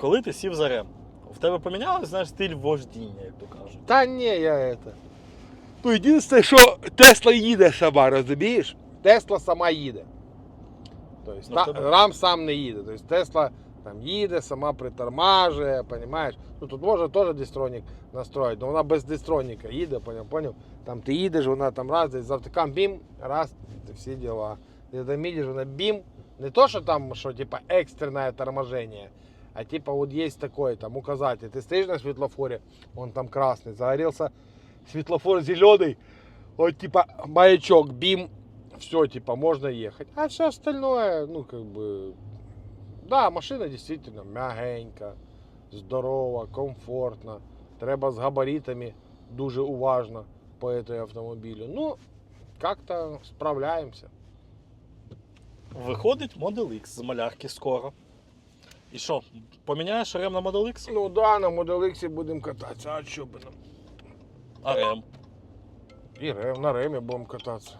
Коли ти сів за рем, в тебе помінялось, знаєш, стиль вождіння, як то кажуть. Та ні, я это. Ну, єдине, що Тесла їде сама, розумієш? Тесла сама їде. Тобто, Ну, та, тебе- рам сам не їде. Тобто Тесла там їде, сама притормажує, розумієш? Ну тут можна теж дистронік настроїти, але вона без дистроніка їде, поняв, поняв? Там ти їдеш, вона там раз, десь завтикам бім, раз, всі діла. Ти там їдеш, вона бім. Не то, що там, що типа екстрене торможення, а типа вот есть такой там указатель. Ты стоишь на светлофоре, он там красный, загорелся светлофор зеленый, вот типа маячок, бим, все, типа можно ехать. А все остальное, ну как бы, да, машина действительно мягенька, здорова, комфортна. Треба з габаритами дуже уважно по этой автомобілю. Ну, как-то справляємося. Виходить Model X з малярки скоро. І що, поміняєш рем на Model X? Ну да, на Model X будемо кататися, а що би нам? А рем? І рем, на ремі будемо кататися.